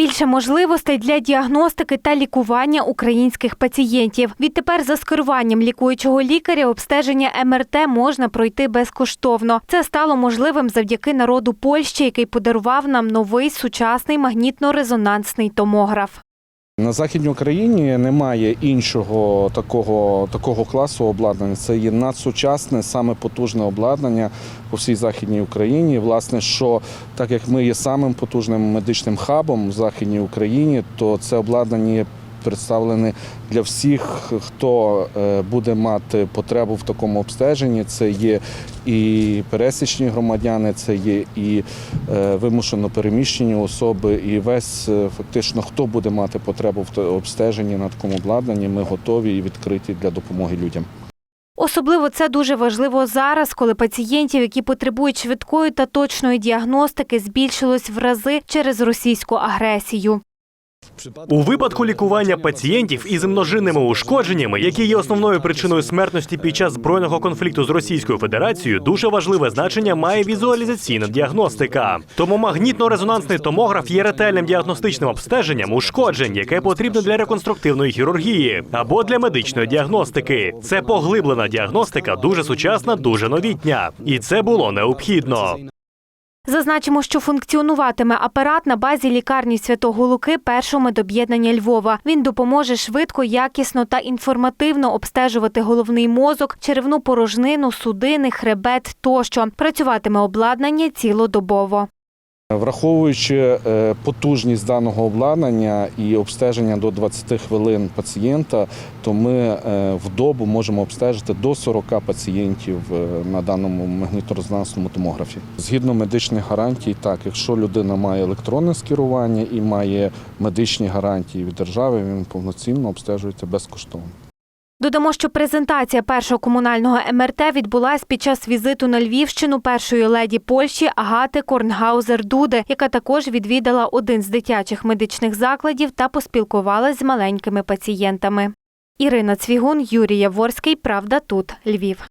Більше можливостей для діагностики та лікування українських пацієнтів. Відтепер за скеруванням лікуючого лікаря обстеження МРТ можна пройти безкоштовно. Це стало можливим завдяки народу Польщі, який подарував нам новий сучасний магнітно-резонансний томограф. На Західній Україні немає іншого такого, такого класу обладнання. Це є надсучасне, саме потужне обладнання по всій Західній Україні. Власне, що так як ми є самим потужним медичним хабом в Західній Україні, то це обладнання є представлене для всіх, хто е, буде мати потребу в такому обстеженні. Це є і пересічні громадяни, це є і е, вимушено переміщені особи, і весь е, фактично, хто буде мати потребу в обстеженні на такому обладнанні, ми готові і відкриті для допомоги людям. Особливо це дуже важливо зараз, коли пацієнтів, які потребують швидкої та точної діагностики, збільшилось в рази через російську агресію. У випадку лікування пацієнтів із множинними ушкодженнями, які є основною причиною смертності під час збройного конфлікту з Російською Федерацією, дуже важливе значення має візуалізаційна діагностика. Тому магнітно-резонансний томограф є ретельним діагностичним обстеженням ушкоджень, яке потрібно для реконструктивної хірургії або для медичної діагностики. Це поглиблена діагностика, дуже сучасна, дуже новітня, і це було необхідно. Зазначимо, що функціонуватиме апарат на базі лікарні Святого Луки першого медоб'єднання Львова. Він допоможе швидко, якісно та інформативно обстежувати головний мозок, черевну порожнину, судини, хребет тощо. Працюватиме обладнання цілодобово. Враховуючи е, потужність даного обладнання і обстеження до 20 хвилин пацієнта, то ми е, в добу можемо обстежити до 40 пацієнтів е, на даному магніторезонансному томографі. Згідно медичних гарантій, так, якщо людина має електронне скерування і має медичні гарантії від держави, він повноцінно обстежується безкоштовно. Додамо, що презентація першого комунального МРТ відбулась під час візиту на Львівщину першої леді Польщі Агати Корнгаузер Дуде, яка також відвідала один з дитячих медичних закладів та поспілкувалась з маленькими пацієнтами. Ірина Цвігун, Юрій Яворський. Правда тут Львів.